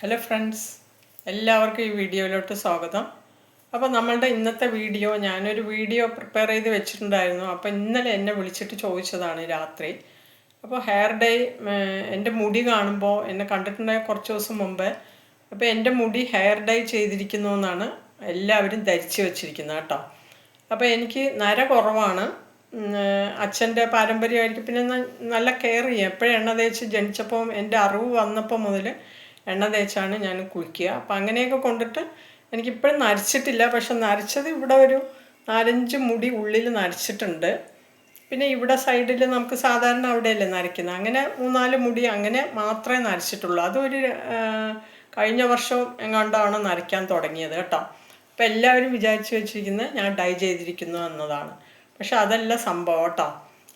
Hello friends എല്ലാവർക്കും ഈ വീഡിയോയിലോട്ട് സ്വാഗതം. അപ്പോൾ നമ്മളുടെ ഇന്നത്തെ വീഡിയോ ഞാനൊരു വീഡിയോ പ്രിപ്പയർ ചെയ്ത് വെച്ചിട്ടുണ്ടായിരുന്നു. അപ്പോൾ ഇന്നലെ എന്നെ വിളിച്ചിട്ട് ചോദിച്ചതാണ് രാത്രി. അപ്പോൾ ഹെയർ ഡേ എന്റെ മുടി കാണുമ്പോൾ എന്നെ കണ്ടിട്ടുണ്ടായ കുറച്ച് ദിവസം മുമ്പ് അപ്പോൾ എന്റെ മുടി ഹെയർ ഡൈ ചെയ്തിരിക്കുന്നു എന്നാണ് എല്ലാവരും ധരിച്ചു വെച്ചിരിക്കുന്നത് കേട്ടോ. അപ്പോൾ എനിക്ക് നര കുറവാണ്. അച്ഛന്റെ പാരമ്പര്യമായിരിക്കും. പിന്നെ നല്ല കെയർ ചെയ്യും. എപ്പോഴും എണ്ണ തേച്ച് ജനിച്ചപ്പോൾ എന്റെ അറിവ് വന്നപ്പോൾ മുതൽ എണ്ണ തേച്ചാണ് ഞാൻ കുളിക്കുക. അപ്പം അങ്ങനെയൊക്കെ കൊണ്ടിട്ട് എനിക്കിപ്പോഴും നരച്ചിട്ടില്ല. പക്ഷെ നരച്ചത് ഇവിടെ ഒരു നാലഞ്ച് മുടി ഉള്ളിൽ നരച്ചിട്ടുണ്ട്. പിന്നെ ഇവിടെ സൈഡിൽ നമുക്ക് സാധാരണ അവിടെയല്ലേ നരയ്ക്കുന്നത് അങ്ങനെ മൂന്നാൽ മുടി അങ്ങനെ മാത്രമേ നരച്ചിട്ടുള്ളൂ. അതൊരു കഴിഞ്ഞ വർഷം എങ്ങാണ്ടാണ് നരയ്ക്കാൻ തുടങ്ങിയത് കേട്ടോ. അപ്പം എല്ലാവരും വിചാരിച്ചു വെച്ചിരിക്കുന്നത് ഞാൻ ഡൈ ചെയ്തിരിക്കുന്നു എന്നതാണ്. പക്ഷെ അതല്ല സംഭവം കേട്ടോ.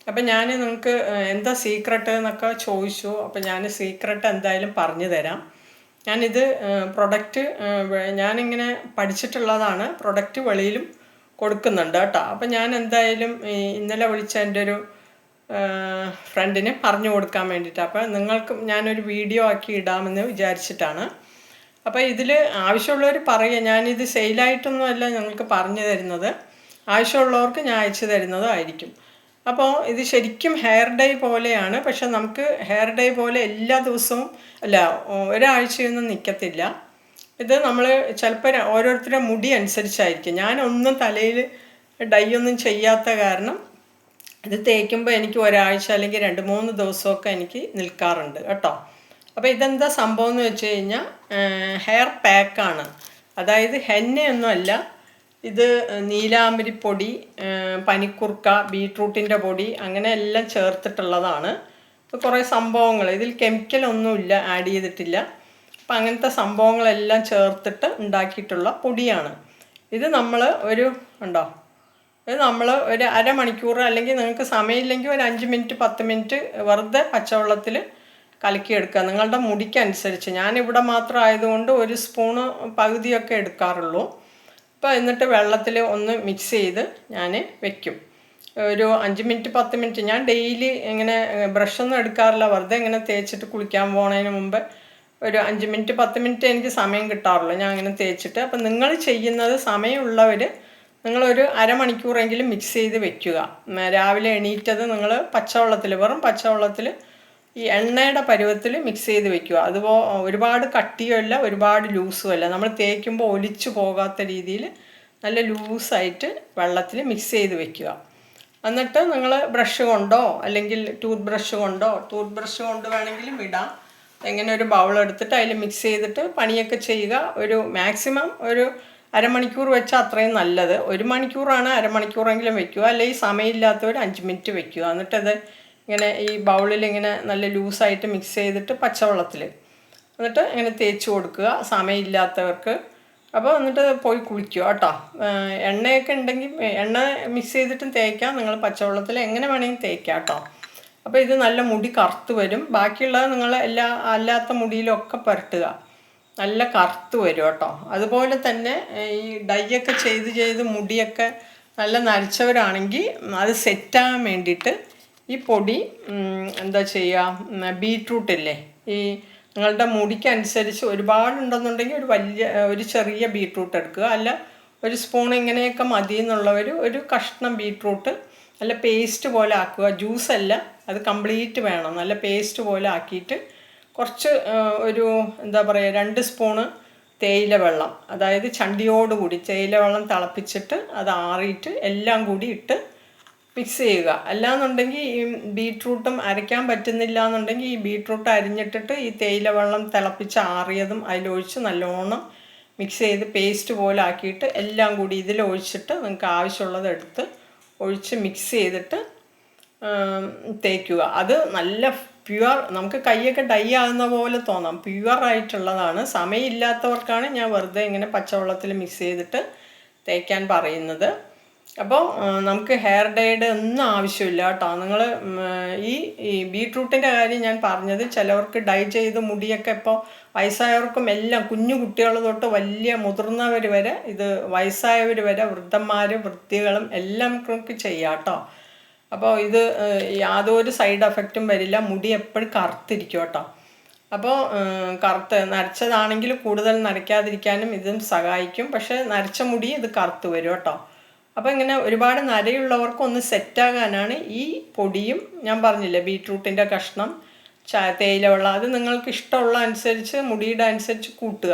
അപ്പം ഞാൻ നിങ്ങൾക്ക് എന്താ സീക്രട്ട് എന്നൊക്കെ ചോദിച്ചു. അപ്പം ഞാൻ സീക്രട്ട് എന്തായാലും പറഞ്ഞു തരാം. ഞാനിത് പ്രൊഡക്റ്റ് ഞാനിങ്ങനെ പഠിച്ചിട്ടുള്ളതാണ് പ്രൊഡക്റ്റ് വെളിയിലും കൊടുക്കുന്നുണ്ട് കേട്ടോ. അപ്പം ഞാൻ എന്തായാലും ഇന്നലെ വിളിച്ച എന്റെ ഒരു ഫ്രണ്ടിന് പറഞ്ഞു കൊടുക്കാൻ വേണ്ടിയിട്ട്. അപ്പോൾ നിങ്ങൾക്കും ഞാനൊരു വീഡിയോ ആക്കി ഇടാമെന്ന് വിചാരിച്ചിട്ടാണ്. അപ്പോൾ ഇതിൽ ആവശ്യമുള്ളവർ പറയുക. ഞാനിത് സെയിലായിട്ടൊന്നുമല്ല ഞങ്ങൾക്ക് പറഞ്ഞു തരുന്നത്. ആവശ്യമുള്ളവർക്ക് ഞാൻ അയച്ചു തരുന്നതായിരിക്കും അപ്പോൾ ഇത് ശരിക്കും ഹെയർ ഡൈ പോലെയാണ്. പക്ഷെ നമുക്ക് ഹെയർ ഡൈ പോലെ എല്ലാ ദിവസവും അല്ല ഒരാഴ്ചയൊന്നും നിൽക്കത്തില്ല ഇത് നമ്മൾ ചിലപ്പോൾ ഓരോരുത്തരുടെ മുടി അനുസരിച്ചായിരിക്കും. ഞാനൊന്നും തലയിൽ ഡൈ ഒന്നും ചെയ്യാത്ത കാരണം ഇത് തേക്കുമ്പോൾ എനിക്ക് ഒരാഴ്ച അല്ലെങ്കിൽ രണ്ട് മൂന്ന് ദിവസമൊക്കെ എനിക്ക് നിൽക്കാറുണ്ട് കേട്ടോ. അപ്പോൾ ഇതെന്താ സംഭവം എന്ന് വെച്ച് കഴിഞ്ഞാൽ ഹെയർ പാക്കാണ് അതായത് ഹെന്നയൊന്നുമല്ല ഇത് നീലാമ്പരിപ്പൊടി പനിക്കുർക്ക ബീട്രൂട്ടിന്റെ പൊടി അങ്ങനെ എല്ലാം ചേർത്തിട്ടുള്ളതാണ്. കുറേ സംഭവങ്ങൾ. ഇതിൽ കെമിക്കൽ കെമിക്കലൊന്നുമില്ല ആഡ് ചെയ്തിട്ടില്ല. അപ്പം അങ്ങനത്തെ സംഭവങ്ങളെല്ലാം ചേർത്തിട്ട് ഉണ്ടാക്കിയിട്ടുള്ള പൊടിയാണ്. ഇത് നമ്മൾ ഒരു ഉണ്ടോ? ഇത് നമ്മൾ ഒരു അരമണിക്കൂർ അല്ലെങ്കിൽ നിങ്ങൾക്ക് സമയമില്ലെങ്കിൽ ഒരു അഞ്ച് മിനിറ്റ് പത്ത് മിനിറ്റ് വെറുതെ പച്ചവെള്ളത്തിൽ കലക്കിയെടുക്കുക. നിങ്ങളുടെ മുടിക്കനുസരിച്ച്. ഞാനിവിടെ മാത്രം ആയതുകൊണ്ട് ഒരു സ്പൂണ് പകുതിയൊക്കെ എടുക്കാറുള്ളൂ. അപ്പോൾ എന്നിട്ട് വെള്ളത്തിൽ ഒന്ന് മിക്സ് ചെയ്ത് ഞാൻ വെക്കും. ഒരു അഞ്ച് മിനിറ്റ് പത്ത് മിനിറ്റ് ഞാൻ ഡെയിലി ഇങ്ങനെ ബ്രഷൊന്നും എടുക്കാറില്ല. വെറുതെ ഇങ്ങനെ തേച്ചിട്ട് കുളിക്കാൻ പോണതിന് മുമ്പ് ഒരു അഞ്ച് മിനിറ്റ് പത്ത് മിനിറ്റ് എനിക്ക് സമയം കിട്ടാറുള്ളൂ. ഞാൻ അങ്ങനെ തേച്ചിട്ട്. അപ്പം നിങ്ങൾ ചെയ്യുന്നത് സമയമുള്ളവർ നിങ്ങളൊരു അരമണിക്കൂറെങ്കിലും മിക്സ് ചെയ്ത് വെക്കുക. രാവിലെ എണീറ്റത് നിങ്ങൾ പച്ചവെള്ളത്തിൽ വെറും പച്ചവെള്ളത്തിൽ ഈ എണ്ണയുടെ പരുവത്തിൽ മിക്സ് ചെയ്ത് വെക്കുക. അതുപോ ഒരുപാട് കട്ടിയല്ല ഒരുപാട് ലൂസും അല്ല നമ്മൾ തേക്കുമ്പോൾ ഒലിച്ചു പോകാത്ത രീതിയിൽ നല്ല ലൂസായിട്ട് വെള്ളത്തിൽ മിക്സ് ചെയ്ത് വെക്കുക. എന്നിട്ട് നിങ്ങൾ ബ്രഷ് കൊണ്ടോ അല്ലെങ്കിൽ ടൂത്ത് ബ്രഷ് കൊണ്ടോ ടൂത്ത് ബ്രഷ് കൊണ്ട് വേണമെങ്കിലും ഇടാം. എങ്ങനെ ഒരു ബൗൾ എടുത്തിട്ട് അതിൽ മിക്സ് ചെയ്തിട്ട് പണിയൊക്കെ ചെയ്യുക. ഒരു മാക്സിമം ഒരു അരമണിക്കൂർ വെച്ചാൽ അത്രയും നല്ലത്. ഒരു മണിക്കൂറാണ് അരമണിക്കൂറെങ്കിലും വെക്കുക. അല്ലെങ്കിൽ സമയമില്ലാത്തവർ അഞ്ച് മിനിറ്റ് വെക്കുക. എന്നിട്ടത് ഇങ്ങനെ ഈ ബൗളിൽ ഇങ്ങനെ നല്ല ലൂസായിട്ട് മിക്സ് ചെയ്തിട്ട് പച്ചവെള്ളത്തിൽ എന്നിട്ട് ഇങ്ങനെ തേച്ച് കൊടുക്കുക. സമയമില്ലാത്തവർക്ക്. അപ്പോൾ എന്നിട്ട് പോയി കുളിക്കുക കേട്ടോ. എണ്ണയൊക്കെ ഉണ്ടെങ്കിൽ എണ്ണ മിക്സ് ചെയ്തിട്ടും തേക്കാം. നിങ്ങൾ പച്ചവെള്ളത്തിൽ എങ്ങനെ വേണമെങ്കിൽ തേക്കാം കേട്ടോ. അപ്പോൾ ഇത് നല്ല മുടി കറുത്ത് വരും. ബാക്കിയുള്ളത് നിങ്ങൾ എല്ലാ അല്ലാത്ത മുടിയിലൊക്കെ പുരട്ടുക. നല്ല കറുത്ത് വരും കേട്ടോ. അതുപോലെ തന്നെ ഈ ഈ ഡൈയൊക്കെ ചെയ്ത് ചെയ്ത് മുടിയൊക്കെ നല്ല നരച്ചവരാണെങ്കിൽ അത് സെറ്റാകാൻ വേണ്ടിയിട്ട് ഈ പൊടി എന്താ ചെയ്യുക ബീട്രൂട്ട് അല്ലേ ഈ നിങ്ങളുടെ മുടിക്കനുസരിച്ച് ഒരുപാടുണ്ടെന്നുണ്ടെങ്കിൽ ഒരു വലിയ ഒരു ചെറിയ ബീട്രൂട്ട് എടുക്കുക. അല്ല ഒരു സ്പൂൺ ഇങ്ങനെയൊക്കെ മതി എന്നുള്ളവർ ഒരു കഷ്ണം ബീട്രൂട്ട് നല്ല പേസ്റ്റ് പോലെ ആക്കുക. ജ്യൂസ് അല്ല അത് കംപ്ലീറ്റ് വേണം. നല്ല പേസ്റ്റ് പോലെ ആക്കിയിട്ട് കുറച്ച് ഒരു എന്താ പറയുക രണ്ട് സ്പൂണ് തേയില വെള്ളം. അതായത് ചണ്ടിയോടുകൂടി തേയില വെള്ളം തിളപ്പിച്ചിട്ട് അത് ആറിയിട്ട് എല്ലാം കൂടി ഇട്ട് മിക്സ് ചെയ്യുക അല്ലാന്നുണ്ടെങ്കിൽ ഈ ബീട്രൂട്ടും അരയ്ക്കാൻ പറ്റുന്നില്ല എന്നുണ്ടെങ്കിൽ ഈ ബീട്രൂട്ട് അരിഞ്ഞിട്ടിട്ട് ഈ തേയില വെള്ളം തിളപ്പിച്ച് ആറിയതും അതിലൊഴിച്ച് നല്ലോണം മിക്സ് ചെയ്ത് പേസ്റ്റ് പോലെ ആക്കിയിട്ട് എല്ലാം കൂടി ഇതിലൊഴിച്ചിട്ട് നിങ്ങൾക്ക് ആവശ്യമുള്ളത് എടുത്ത് ഒഴിച്ച് മിക്സ് ചെയ്തിട്ട് തേക്കുക. അത് നല്ല പ്യുവർ നമുക്ക് കൈയൊക്കെ ഡൈ ആകുന്ന പോലെ തോന്നാം. പ്യുവർ ആയിട്ടുള്ളതാണ്. സമയമില്ലാത്തവർക്കാണ് ഞാൻ വെറുതെ ഇങ്ങനെ പച്ചവെള്ളത്തിൽ മിക്സ് ചെയ്തിട്ട് തേക്കാൻ പറയുന്നത്. അപ്പോൾ നമുക്ക് ഹെയർ ഡൈഡ് ഒന്നും ആവശ്യമില്ല കേട്ടോ. നിങ്ങൾ ഈ ഈ ബീട്രൂട്ടിന്റെ കാര്യം ഞാൻ പറഞ്ഞത് ചിലവർക്ക് ഡൈ ചെയ്ത് മുടിയൊക്കെ ഇപ്പോൾ വയസ്സായവർക്കും എല്ലാം കുഞ്ഞു കുട്ടികൾ തൊട്ട് വലിയ മുതിർന്നവർ വരെ ഇത് വയസ്സായവർ വരെ വൃദ്ധന്മാരും വൃത്തികളും എല്ലാം നമുക്ക് ചെയ്യാം കേട്ടോ. അപ്പോൾ ഇത് യാതൊരു സൈഡ് എഫക്റ്റും വരില്ല. മുടി എപ്പോഴും കറുത്തിരിക്കും കേട്ടോ. അപ്പോൾ കറുത്ത് നരച്ചതാണെങ്കിൽ കൂടുതൽ നരയ്ക്കാതിരിക്കാനും ഇതും സഹായിക്കും. പക്ഷേ നരച്ച മുടി ഇത് കറുത്ത് വരും കേട്ടോ. അപ്പോൾ ഇങ്ങനെ ഒരുപാട് നരയുള്ളവർക്ക് ഒന്ന് സെറ്റാകാനാണ് ഈ പൊടിയും ഞാൻ പറഞ്ഞില്ലേ ബീട്രൂട്ടിന്റെ കഷ്ണം ചാ തേയില വെള്ളം അത് നിങ്ങൾക്ക് ഇഷ്ടമുള്ള അനുസരിച്ച് മുടിയുടെ അനുസരിച്ച് കൂട്ടുക.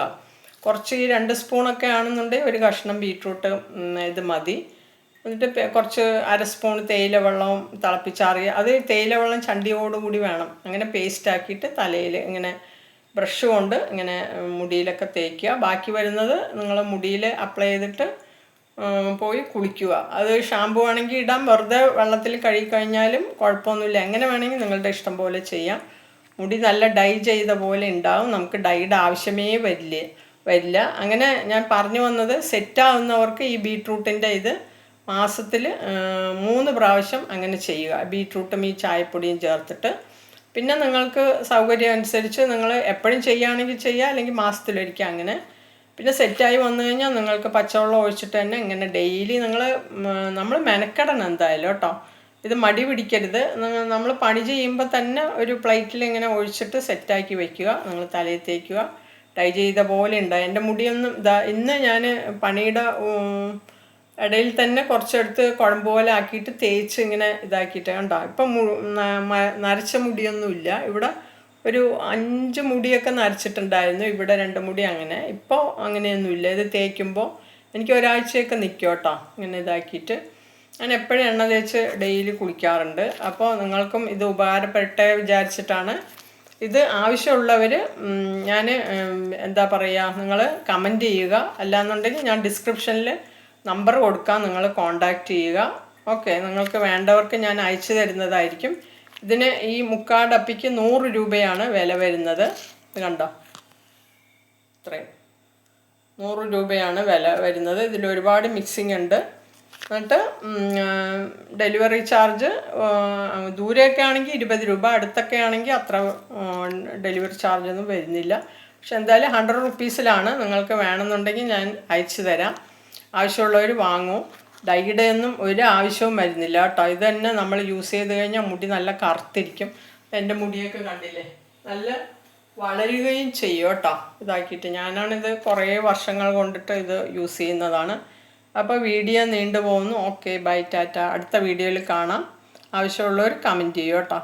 കുറച്ച് ഈ രണ്ട് സ്പൂണൊക്കെ ആണെന്നുണ്ടെങ്കിൽ ഒരു കഷ്ണം ബീട്രൂട്ട് ഇത് മതി. എന്നിട്ട് കുറച്ച് അര സ്പൂൺ തേയില വെള്ളവും തിളപ്പിച്ചാറിയ അത് തേയില വെള്ളം ചണ്ടിയോടുകൂടി വേണം. അങ്ങനെ പേസ്റ്റ് ആക്കിയിട്ട് തലയിൽ ഇങ്ങനെ ബ്രഷ് കൊണ്ട് ഇങ്ങനെ മുടിയിലൊക്കെ തേക്കുക. ബാക്കി വരുന്നത് നിങ്ങൾ മുടിയിൽ അപ്ലൈ ചെയ്തിട്ട് പോയി കുളിക്കുക. അത് ഷാമ്പു ആണെങ്കിൽ ഇടാം. വെറുതെ വെള്ളത്തിൽ കഴുകി കഴിഞ്ഞാലും കുഴപ്പമൊന്നുമില്ല. എങ്ങനെ വേണമെങ്കിൽ നിങ്ങളുടെ ഇഷ്ടം പോലെ ചെയ്യാം. മുടി നല്ല ഡൈ ചെയ്ത പോലെ ഉണ്ടാവും. നമുക്ക് ഡൈയുടെ ആവശ്യമേ വരില്ല വരില്ല. അങ്ങനെ ഞാൻ പറഞ്ഞു വന്നത് സെറ്റാവുന്നവർക്ക് ഈ ബീട്രൂട്ടിന്റെ ഇത് മാസത്തിൽ മൂന്ന് പ്രാവശ്യം അങ്ങനെ ചെയ്യുക. ബീട്രൂട്ടും ഈ ചായപ്പൊടിയും ചേർത്തിട്ട്. പിന്നെ നിങ്ങൾക്ക് സൗകര്യം അനുസരിച്ച് നിങ്ങൾ എപ്പോഴും ചെയ്യുകയാണെങ്കിൽ ചെയ്യുക. അല്ലെങ്കിൽ മാസത്തിലൊരിക്കൽ അങ്ങനെ പിന്നെ സെറ്റായി വന്നു കഴിഞ്ഞാൽ നിങ്ങൾക്ക് പച്ചവെള്ളം ഒഴിച്ചിട്ട് തന്നെ ഇങ്ങനെ ഡെയിലി നിങ്ങൾ നമ്മൾ മെനക്കെടണം എന്തായാലും കേട്ടോ. ഇത് മടി പിടിക്കരുത്. നമ്മൾ പണി ചെയ്യുമ്പോൾ തന്നെ ഒരു പ്ലേറ്റിൽ ഇങ്ങനെ ഒഴിച്ചിട്ട് സെറ്റാക്കി വെക്കുക. നിങ്ങൾ തലയിൽ തേക്കുക. ട്രൈ ചെയ്ത പോലെ ഉണ്ട്. എന്റെ മുടിയൊന്നും ഇതാ ഇന്ന് ഞാൻ പണിയുടെ ഇടയിൽ തന്നെ കുറച്ചെടുത്ത് കുഴമ്പ് പോലെ ആക്കിയിട്ട് തേച്ച് ഇങ്ങനെ ഇതാക്കിയിട്ട് കണ്ടോ? ഇപ്പം നരച്ച മുടിയൊന്നുമില്ല. ഇവിടെ ഒരു അഞ്ച് മുടിയൊക്കെ നരച്ചിട്ടുണ്ടായിരുന്നു. ഇവിടെ രണ്ട് മുടി അങ്ങനെ. ഇപ്പോൾ അങ്ങനെയൊന്നുമില്ല. ഇത് തേക്കുമ്പോൾ എനിക്ക് ഒരാഴ്ചയൊക്കെ നിൽക്കും കേട്ടോ. ഇങ്ങനെ ഇതാക്കിയിട്ട്. ഞാൻ എപ്പോഴും എണ്ണ തേച്ച് ഡെയിലി കുളിക്കാറുണ്ട്. അപ്പോൾ നിങ്ങൾക്കും ഇത് ഉപകാരപ്പെട്ടെ വിചാരിച്ചിട്ടാണ് ഇത് ആവശ്യമുള്ളവർ ഞാൻ എന്താ പറയുക നിങ്ങൾ കമന്റ് ചെയ്യുക. അല്ലാന്നുണ്ടെങ്കിൽ ഞാൻ ഡിസ്ക്രിപ്ഷനിൽ നമ്പർ കൊടുക്കാം. നിങ്ങൾ കോണ്ടാക്റ്റ് ചെയ്യുക. ഓക്കെ. നിങ്ങൾക്ക് വേണ്ടവർക്ക് ഞാൻ അയച്ചു തരുന്നതായിരിക്കും. ഇതിന് ഈ മുക്കാ ഡപ്പിക്ക് നൂറ് രൂപയാണ് വില വരുന്നത്. കണ്ടോ? ഇത്രയും. നൂറ് രൂപയാണ് വില വരുന്നത്. ഇതിൽ ഒരുപാട് മിക്സിംഗ് ഉണ്ട്. എന്നിട്ട് ഡെലിവറി ചാർജ് ദൂരെയൊക്കെ ആണെങ്കിൽ ഇരുപത് രൂപ അടുത്തൊക്കെ ആണെങ്കിൽ അത്ര ഡെലിവറി ചാർജ് ഒന്നും വരുന്നില്ല. പക്ഷെ എന്തായാലും ഹൺഡ്രഡ് റുപ്പീസിലാണ് നിങ്ങൾക്ക് വേണമെന്നുണ്ടെങ്കിൽ ഞാൻ അയച്ചു തരാം. ആവശ്യമുള്ളവർ വാങ്ങൂ. ഡൈയുടെ ഒന്നും ഒരു ആവശ്യവും വരുന്നില്ല കേട്ടോ. ഇത് തന്നെ നമ്മൾ യൂസ് ചെയ്ത് കഴിഞ്ഞാൽ മുടി നല്ല കറുത്തിരിക്കും. എന്റെ മുടിയൊക്കെ കണ്ടില്ലേ? നല്ല വളരുകയും ചെയ്യും കേട്ടോ. ഇതാക്കിയിട്ട് ഞാനാണിത് കുറേ വർഷങ്ങൾ കൊണ്ടിട്ട് ഇത് യൂസ് ചെയ്യുന്നതാണ്. അപ്പോൾ വീഡിയോ നീണ്ടു പോകുന്നു ഓക്കെ ബൈ ടാറ്റ. അടുത്ത വീഡിയോയിൽ കാണാം. ആവശ്യമുള്ളവർ കമന്റ് ചെയ്യും കേട്ടോ.